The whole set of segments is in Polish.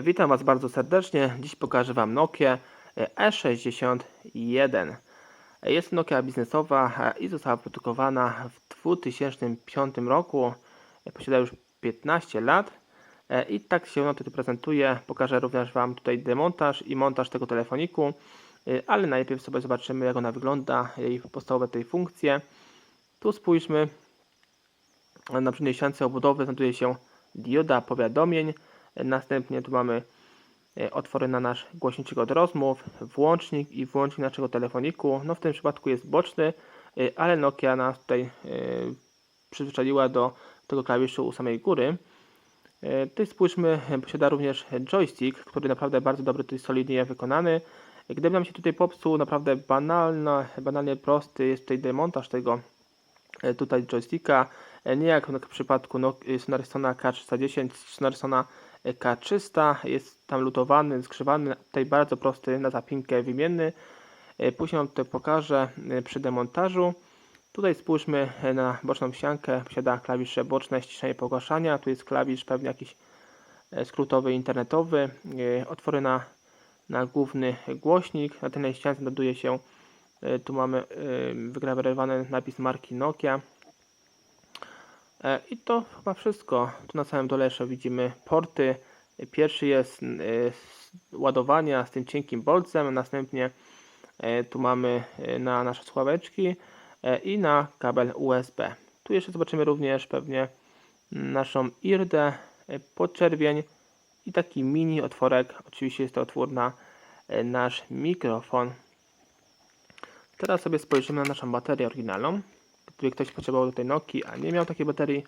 Witam Was bardzo serdecznie. Dziś pokażę Wam Nokia E61. Jest to Nokia biznesowa i została produkowana w 2005 roku. Posiada już 15 lat i tak się ona tutaj prezentuje. Pokażę również Wam tutaj demontaż i montaż tego telefoniku, ale najpierw sobie zobaczymy jak ona wygląda, jej podstawowe tej funkcje. Tu spójrzmy. Na przedniej ściance obudowy znajduje się dioda powiadomień. Następnie tu mamy e, otwory na nasz głośniczek od rozmów, włącznik i włącznik naszego telefoniku. No w tym przypadku jest boczny, e, ale Nokia nas tutaj e, przyzwyczaiła do tego klawiszu u samej góry. Tutaj spójrzmy, posiada również joystick, który naprawdę bardzo dobry, tutaj solidnie wykonany. Gdyby nam się tutaj popsuł, naprawdę banalna, banalnie prosty jest tutaj demontaż tego tutaj joysticka. Nie jak w przypadku Sonarysona K310, Sonarsona K300 jest tam lutowany, skrzywany, tutaj bardzo prosty na zapinkę wymienny. Później Wam tutaj pokażę przy demontażu. Tutaj spójrzmy na boczną ściankę, posiada klawisze boczne ściszenie pogłaszania, tu jest klawisz pewnie jakiś skrótowy internetowy, otwory na, na główny głośnik, na tylnej ściance znajduje się, tu mamy wygrawerowany napis marki Nokia. I to chyba wszystko. Tu na samym dole jeszcze widzimy porty. Pierwszy jest ładowania z tym cienkim bolcem, następnie tu mamy na nasze słuchaweczki i na kabel USB. Tu jeszcze zobaczymy również pewnie naszą IRDę, podczerwień i taki mini otworek. Oczywiście jest to otwór na nasz mikrofon. Teraz sobie spojrzymy na naszą baterię oryginalną. Gdyby ktoś potrzebował do tej Nokii, a nie miał takiej baterii,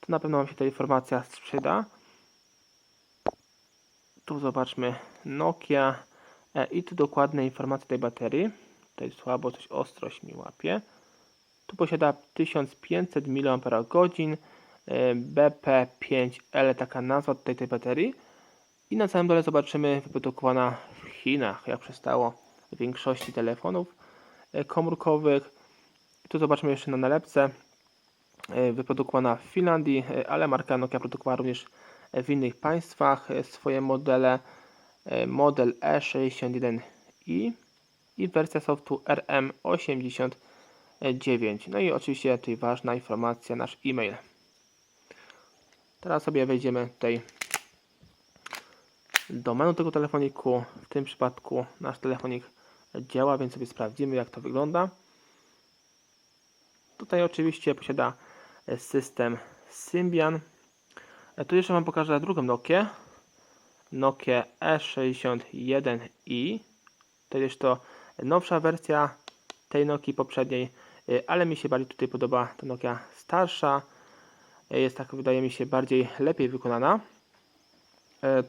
to na pewno Wam się ta informacja sprzyda. Tu zobaczmy Nokia i tu dokładne informacje tej baterii. Tutaj słabo coś ostrość mi łapie. Tu posiada 1500 mAh BP5L, taka nazwa tutaj tej baterii. I na samym dole zobaczymy wyprodukowana w Chinach, jak przystało w większości telefonów e, komórkowych. Tu zobaczymy jeszcze na nalepce e, wyprodukowana w Finlandii, e, ale marka Nokia produkowała również w innych państwach swoje modele. Model E61i i wersja softu RM89. No i oczywiście tutaj ważna informacja, nasz e-mail. Teraz sobie wejdziemy tutaj do menu tego telefoniku. W tym przypadku nasz telefonik działa, więc sobie sprawdzimy jak to wygląda. Tutaj oczywiście posiada system Symbian. Tu jeszcze Wam pokażę drugą Nokię. Nokia E61i. To jest to nowsza wersja tej Nokii poprzedniej, ale mi się bardziej tutaj podoba ta Nokia starsza. Jest tak, wydaje mi się, bardziej lepiej wykonana.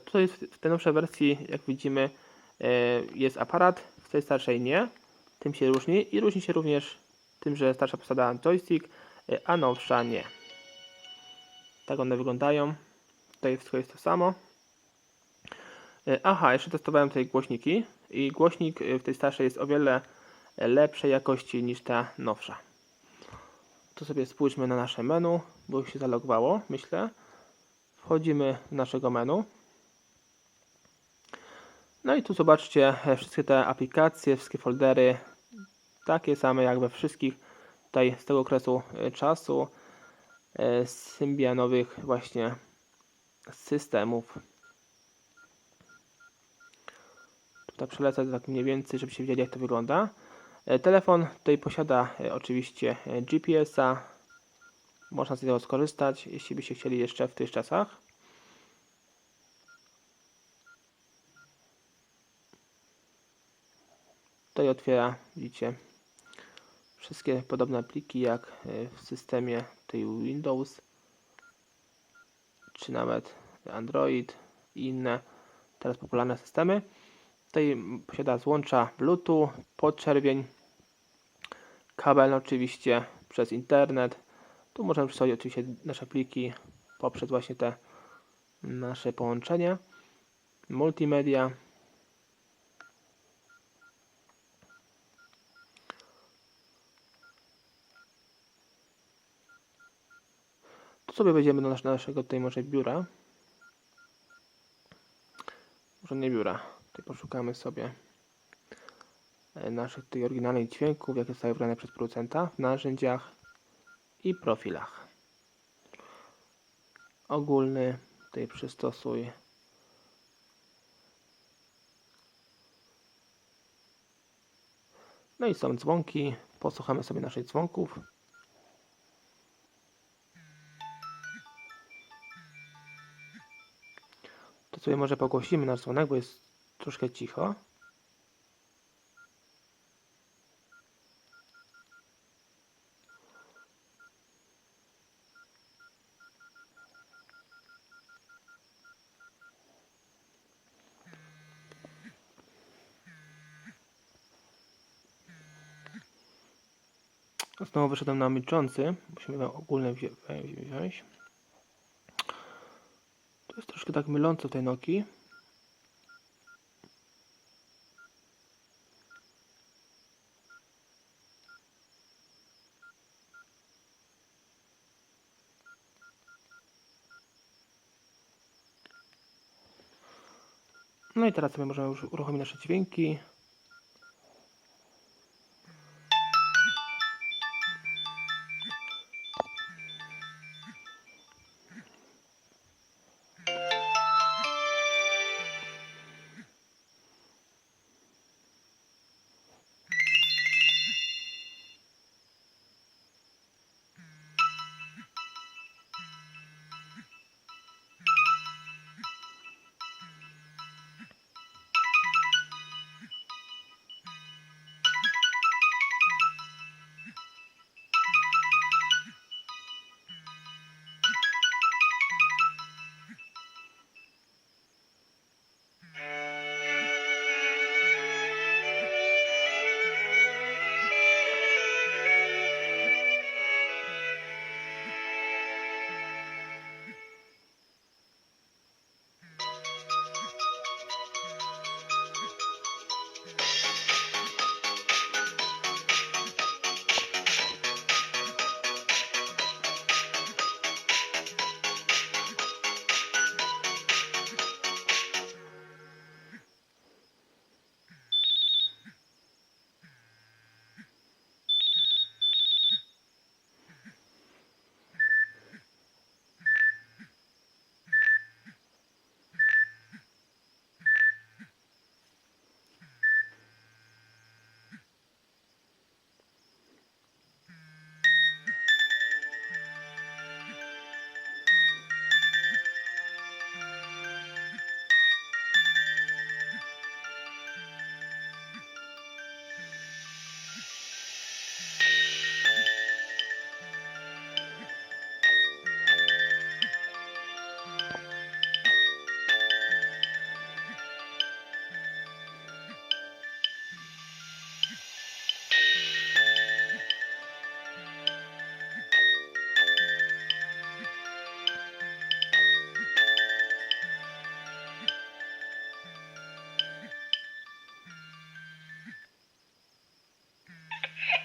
Tutaj w tej nowszej wersji, jak widzimy, jest aparat, w tej starszej nie. Tym się różni i różni się również tym, że starsza posiada joystick, a nowsza nie. Tak one wyglądają. Tutaj wszystko jest to samo. Aha, jeszcze testowałem tutaj głośniki i głośnik w tej starszej jest o wiele lepszej jakości niż ta nowsza. Tu sobie spójrzmy na nasze menu, bo już się zalogowało, myślę. Wchodzimy do naszego menu. No i tu zobaczcie wszystkie te aplikacje, wszystkie foldery, takie same jak we wszystkich tutaj z tego okresu czasu symbianowych właśnie systemów. Tutaj przelecę tak mniej więcej, żebyście wiedzieli jak to wygląda. Telefon tutaj posiada oczywiście GPS-a. Można z tego skorzystać, jeśli byście chcieli jeszcze w tych czasach. Tutaj otwiera, widzicie, wszystkie podobne pliki jak w systemie tej Windows czy nawet Android i inne teraz popularne systemy. Tutaj posiada złącza Bluetooth, podczerwień, kabel oczywiście przez internet. Tu możemy przesyłać oczywiście nasze pliki poprzez właśnie te nasze połączenia. Multimedia. Sobie wejdziemy do naszego tutaj może biura. stronie biura. Tutaj poszukamy sobie e, naszych tych oryginalnych dźwięków, jakie zostały wybrane przez producenta w narzędziach i profilach. Ogólny, tutaj przystosuj No i są dzwonki. Posłuchamy sobie naszych dzwonków. To sobie może pogłosimy nasz dzwonek, bo jest troszkę cicho. Znowu wyszedłem na milczący. Musimy wzi- we- wziąć. To jest troszkę tak mylące tej Nokii. No i teraz sobie możemy już uruchomić nasze dźwięki.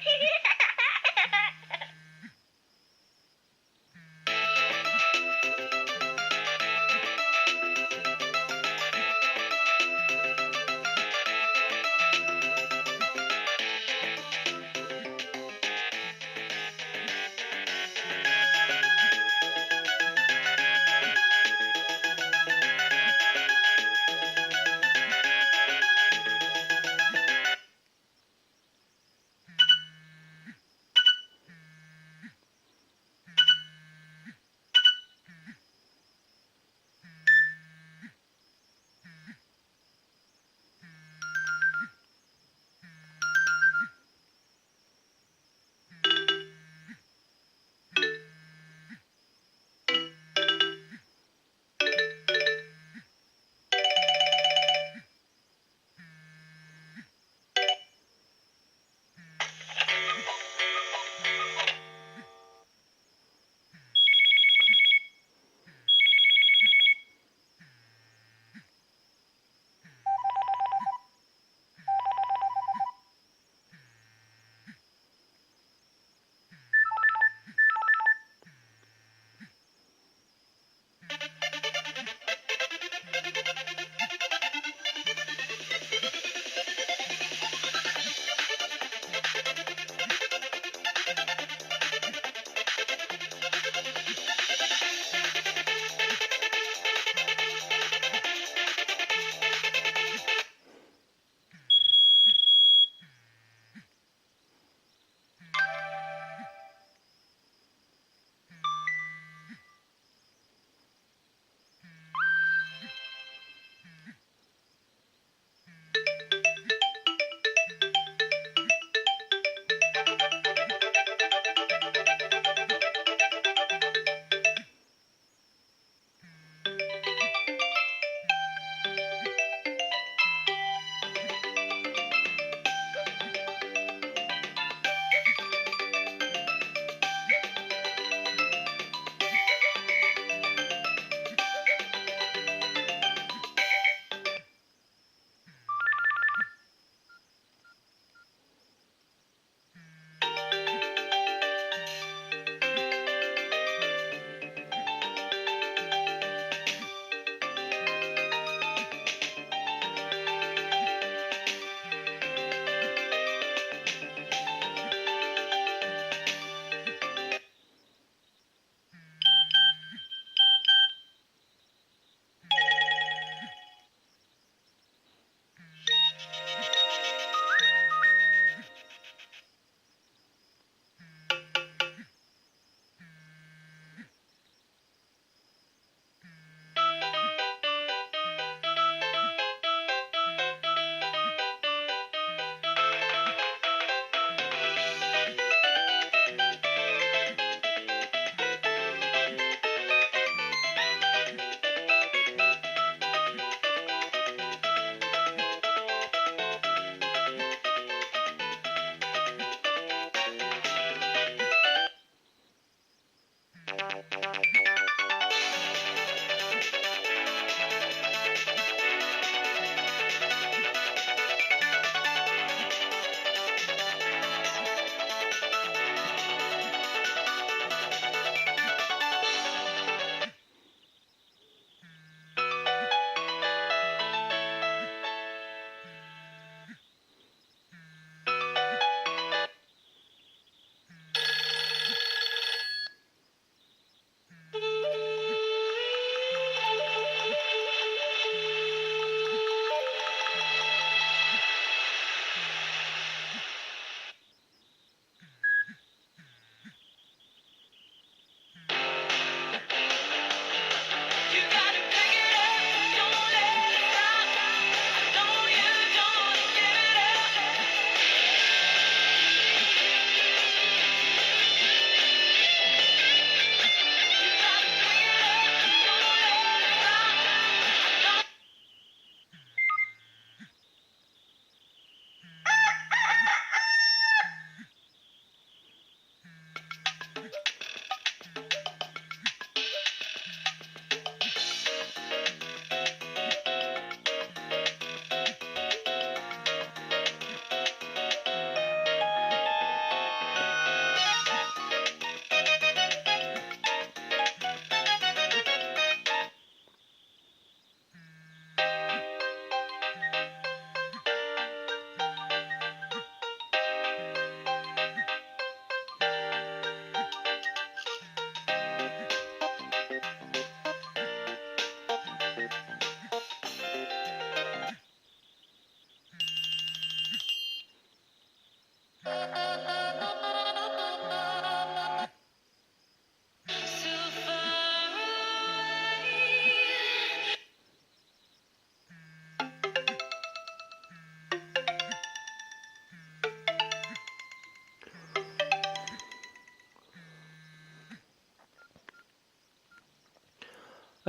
Yeah.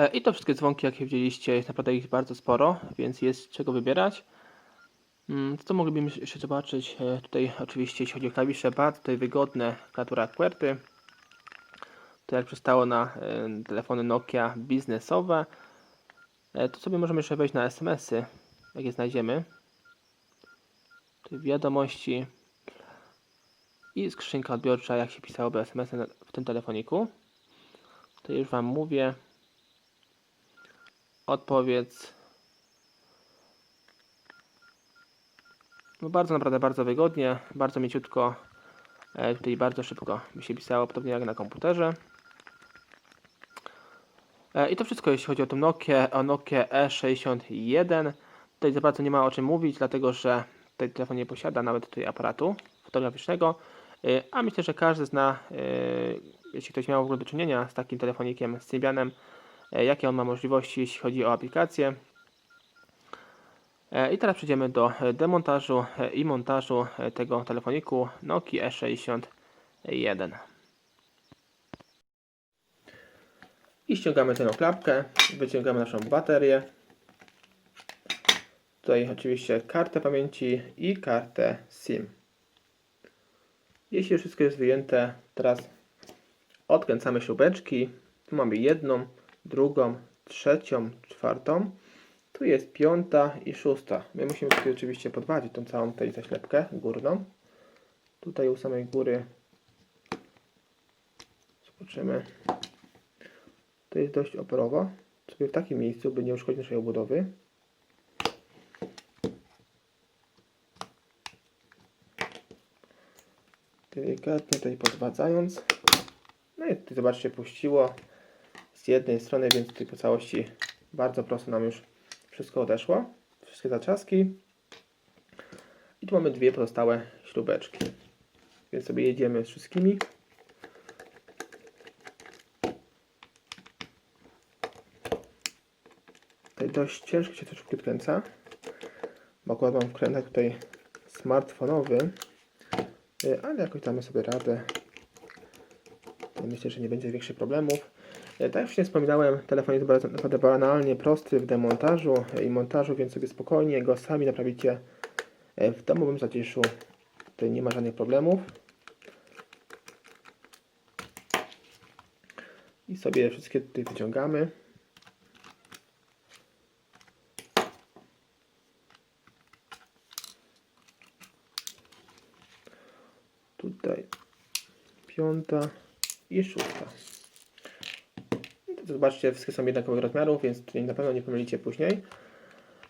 I to wszystkie dzwonki, jakie widzieliście, jest naprawdę ich bardzo sporo, więc jest czego wybierać. Mm, Co moglibyśmy jeszcze zobaczyć? E, Tutaj oczywiście, jeśli chodzi o klawisze, bardzo tutaj wygodne klawiatura QWERTY. To jak przystało na e, telefony Nokia biznesowe. E, Tu sobie możemy jeszcze wejść na SMS-y, jak je znajdziemy. Tu wiadomości i skrzynka odbiorcza, jak się pisałoby SMS-y w tym telefoniku. To już Wam mówię. Odpowiedz. No bardzo, naprawdę bardzo wygodnie, bardzo mięciutko, e, tutaj bardzo szybko mi się pisało, podobnie jak na komputerze. E, I to wszystko jeśli chodzi o tą Nokię, o Nokię E61. Tutaj za bardzo nie ma o czym mówić, dlatego że ten telefon nie posiada nawet tutaj aparatu fotograficznego, E, a myślę, że każdy zna, e, jeśli ktoś miał w ogóle do czynienia z takim telefonikiem, z Symbianem, jakie on ma możliwości, jeśli chodzi o aplikację. E, I teraz przejdziemy do e, demontażu e, i montażu e, tego telefoniku Nokia E61. I ściągamy tę klapkę, wyciągamy naszą baterię. Tutaj oczywiście kartę pamięci i kartę SIM. Jeśli wszystko jest wyjęte, teraz odkręcamy śrubeczki. Tu mamy jedną, drugą, trzecią, czwartą. Tu jest piąta i szósta. My musimy tutaj oczywiście podwadzić tą całą tej zaślepkę górną. Tutaj u samej góry zobaczymy. To jest dość oporowo. Sobie w takim miejscu, by nie uszkodzić naszej obudowy. Delikatnie tutaj podwadzając. No i tutaj zobaczcie, puściło jednej strony, więc tutaj po całości bardzo prosto nam już wszystko odeszło. Wszystkie zaczaski. I tu mamy dwie pozostałe śrubeczki. Więc sobie jedziemy z wszystkimi. Tutaj dość ciężko się to szybko. Bo akurat mam wkrętek tutaj smartfonowy. Y, Ale jakoś damy sobie radę. Myślę, że nie będzie większych problemów. E, Tak jak wcześniej wspominałem, telefon jest naprawdę banalnie prosty w demontażu e, i montażu, więc sobie spokojnie go sami naprawicie e, w domowym zaciszu. Tutaj nie ma żadnych problemów. I sobie wszystkie tutaj wyciągamy. Tutaj piąta i szósta. Zobaczcie, wszystkie są jednakowych rozmiarów, więc tutaj na pewno nie pomylicie później.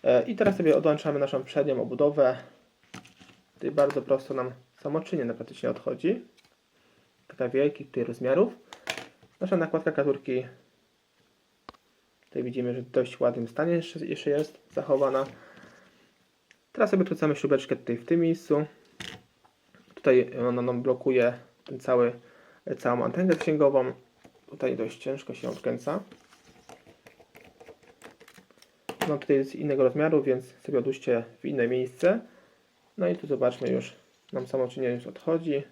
E, I teraz sobie odłączamy naszą przednią obudowę. Tutaj bardzo prosto nam samoczynnie na praktycznie odchodzi. Taka wielkich tutaj rozmiarów. Nasza nakładka klawiaturki tutaj widzimy, że w dość ładnym stanie jeszcze, jest zachowana. Teraz sobie odkręcamy śrubeczkę tutaj w tym miejscu. Tutaj ona nam blokuje ten cały, całą antenę zasięgową. Tutaj dość ciężko się odkręca. No tutaj jest innego rozmiaru, więc sobie odłóżcie w inne miejsce. No i tu zobaczmy już, nam samoczynnie już odchodzi.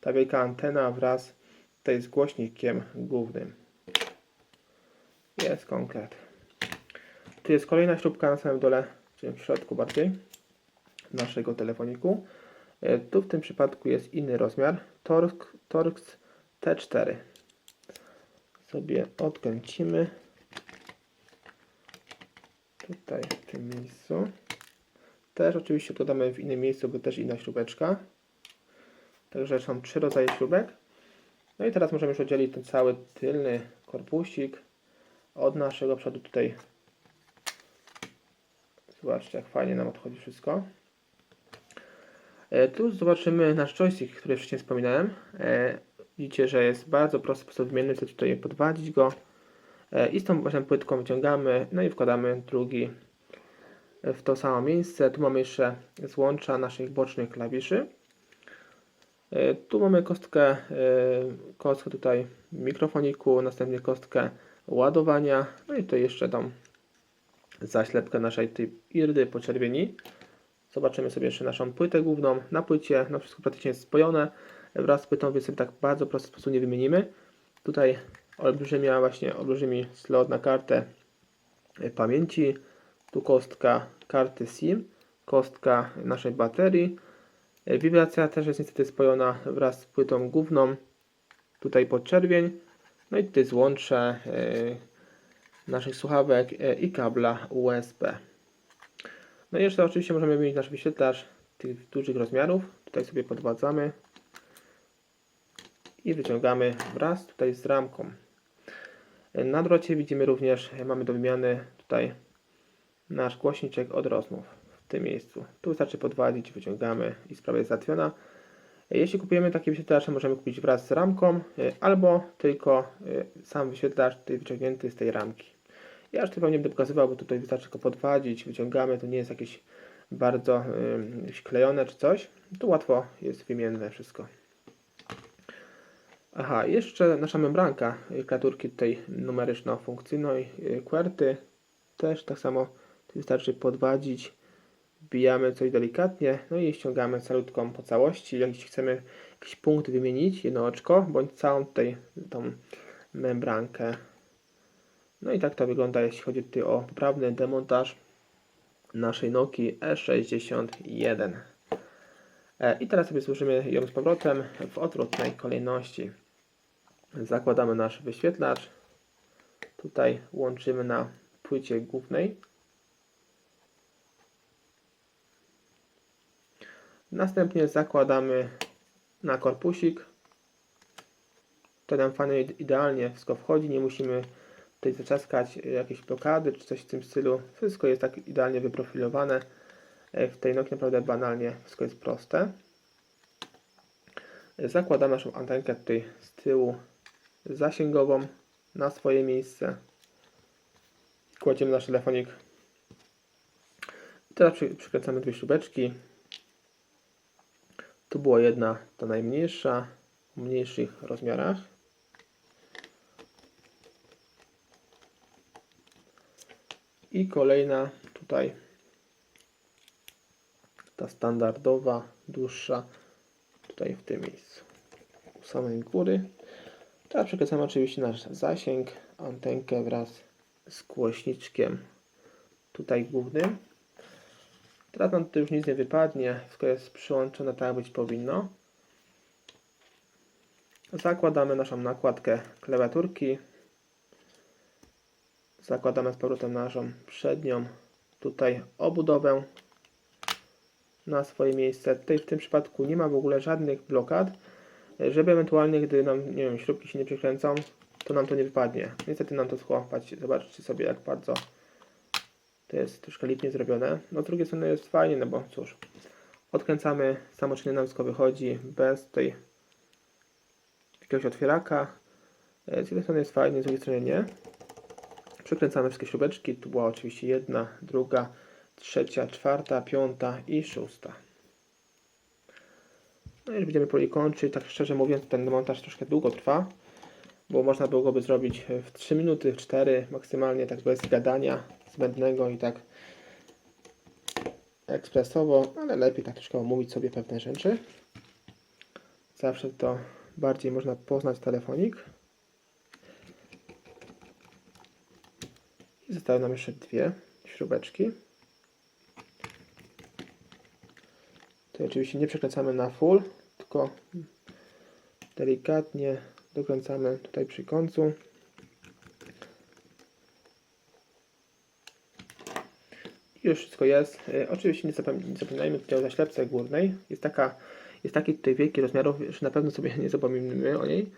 Ta wielka antena wraz tutaj z głośnikiem głównym. Jest konkret. Tu jest kolejna śrubka na samym dole, czyli w środku bardziej naszego telefoniku. E, Tu w tym przypadku jest inny rozmiar. Torx, Torx T4. Sobie odkręcimy. Tutaj w tym miejscu. Też oczywiście dodamy w innym miejscu, bo też inna śrubeczka. Także są trzy rodzaje śrubek. No i teraz możemy już oddzielić ten cały tylny korpusik od naszego przodu tutaj. Zobaczcie, jak fajnie nam odchodzi wszystko. E, Tu zobaczymy nasz joystick, który wcześniej wspominałem. E, Widzicie, że jest bardzo prosty sposób wymienny, chcę tutaj podwadzić go. E, I z tą właśnie płytką wyciągamy, no i wkładamy drugi w to samo miejsce. Tu mamy jeszcze złącza naszych bocznych klawiszy. E, Tu mamy kostkę, e, kostkę tutaj mikrofoniku, następnie kostkę ładowania, no i tutaj jeszcze tą zaślepkę naszej tej irdy poczerwieni. Zobaczymy sobie jeszcze naszą płytę główną. Na płycie no wszystko praktycznie jest spojone wraz z płytą, więc tak bardzo prosty sposób nie wymienimy. Tutaj olbrzymia właśnie, olbrzymi slot na kartę e, pamięci. Tu kostka karty SIM, kostka naszej baterii. E, Wibracja też jest niestety spojona wraz z płytą główną. Tutaj podczerwień. No i tutaj złącze e, naszych słuchawek i kabla USB. No i jeszcze oczywiście możemy wymienić nasz wyświetlacz tych dużych rozmiarów. Tutaj sobie podwadzamy i wyciągamy wraz tutaj z ramką. Na drocie widzimy również, mamy do wymiany tutaj nasz głośniczek od rozmów w tym miejscu. Tu wystarczy podwadzić, wyciągamy i sprawa jest załatwiona. Jeśli kupujemy taki wyświetlacz, możemy kupić wraz z ramką y, albo tylko y, sam wyświetlacz tutaj wyciągnięty z tej ramki. Ja już tutaj nie będę pokazywał, bo tutaj wystarczy tylko podwadzić, wyciągamy, to nie jest jakieś bardzo y, klejone czy coś. Tu łatwo jest wymienne wszystko. Aha, jeszcze nasza membranka y, klawiaturki tutaj numeryczno-funkcyjnej y, QWERTY też tak samo wystarczy podwadzić, wbijamy coś delikatnie, no i ściągamy calutką po całości. Jeśli chcemy jakiś punkt wymienić, jedno oczko, bądź całą tutaj tą membrankę. No i tak to wygląda, jeśli chodzi tutaj o poprawny demontaż naszej Nokii E61. E, I teraz sobie złożymy ją z powrotem w odwrotnej kolejności. Zakładamy nasz wyświetlacz. Tutaj łączymy na płycie głównej. Następnie zakładamy na korpusik. Nam fajnie idealnie wszystko wchodzi. Nie musimy tutaj zaczaskać jakieś blokady czy coś w tym stylu. Wszystko jest tak idealnie wyprofilowane. E, W tej Nokii naprawdę banalnie wszystko jest proste. Zakładamy naszą antenkę tutaj z tyłu zasięgową na swoje miejsce. Kładziemy nasz telefonik. Teraz przy, przykręcamy dwie śrubeczki. Tu była jedna, ta najmniejsza, w mniejszych rozmiarach. I kolejna tutaj, ta standardowa, dłuższa, tutaj w tym miejscu, u samej góry. Teraz przekręcamy oczywiście nasz zasięg, antenkę wraz z głośniczkiem tutaj głównym. Teraz nam tutaj już nic nie wypadnie, wszystko jest przyłączone tak jak być powinno. Zakładamy naszą nakładkę klawiaturki Zakładamy z powrotem naszą przednią tutaj obudowę na swoje miejsce. Tutaj w tym przypadku nie ma w ogóle żadnych blokad, żeby ewentualnie, gdy nam, nie wiem, śrubki się nie przykręcą, to nam to nie wypadnie. Niestety nam to schło. Patrzcie, zobaczcie sobie, jak bardzo to jest troszkę lipnie zrobione. No z drugiej strony jest fajnie, no bo cóż, odkręcamy, samoczynnie nam wszystko wychodzi, bez tej jakiegoś otwieraka. E, Z jednej strony jest fajnie, z drugiej strony nie. Przekręcamy wszystkie śrubeczki. Tu była oczywiście jedna, druga, trzecia, czwarta, piąta i szósta. No już będziemy powoli kończyć. Tak szczerze mówiąc, ten montaż troszkę długo trwa, bo można było go zrobić w 3 minuty, w 4 maksymalnie, tak bez gadania zbędnego i tak ekspresowo, ale lepiej tak troszkę omówić sobie pewne rzeczy. Zawsze to bardziej można poznać telefonik. I zostały nam jeszcze dwie śrubeczki. To oczywiście nie przekręcamy na full, tylko delikatnie dokręcamy tutaj przy końcu. I już wszystko jest. E, oczywiście nie, nie zapominajmy tutaj o zaślepce górnej. Jest taka, jest taki tutaj wielki rozmiarów, że na pewno sobie nie zapomnimy o niej.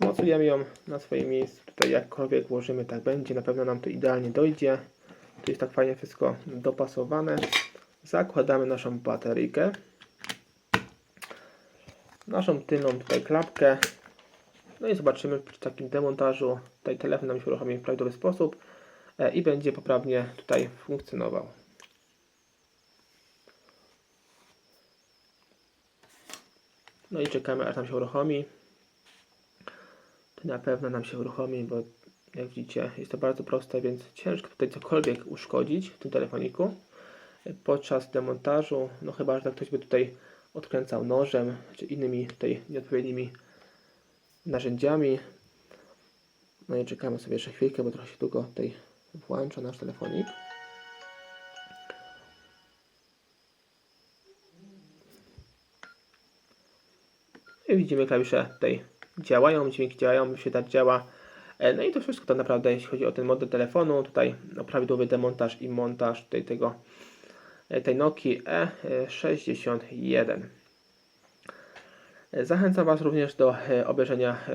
Mocujemy ją na swoje miejsce. Tutaj jakkolwiek włożymy, tak będzie. Na pewno nam to idealnie dojdzie. Tu jest tak fajnie wszystko dopasowane. Zakładamy naszą bateryjkę. Naszą tylną tutaj klapkę. No i zobaczymy przy takim demontażu. Tutaj telefon nam się uruchomi w prawidłowy sposób e, i będzie poprawnie tutaj funkcjonował. No i czekamy aż nam się uruchomi. To na pewno nam się uruchomi, bo jak widzicie jest to bardzo proste, więc ciężko tutaj cokolwiek uszkodzić w tym telefoniku. Podczas demontażu, no chyba, że ktoś by tutaj odkręcał nożem, czy innymi tutaj nieodpowiednimi narzędziami. No i czekamy sobie jeszcze chwilkę, bo trochę się długo tutaj włącza nasz telefonik. I widzimy klawisze tutaj działają, dźwięki działają, wyświetlacz działa. E, No i to wszystko tak naprawdę, jeśli chodzi o ten model telefonu. Tutaj no, prawidłowy demontaż i montaż tutaj tego, tej Nokii E61. E, Zachęcam Was również do e, obejrzenia e,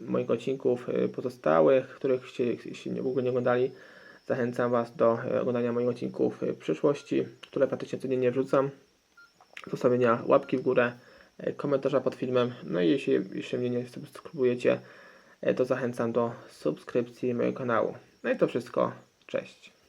moich odcinków e, pozostałych, których jeśli w ogóle nie oglądali. Zachęcam Was do oglądania moich odcinków w przyszłości, które praktycznie codziennie wrzucam. Zostawienia łapki w górę, komentarza pod filmem. No i jeśli jeszcze mnie nie subskrybujecie, to zachęcam do subskrypcji mojego kanału. No i to wszystko. Cześć.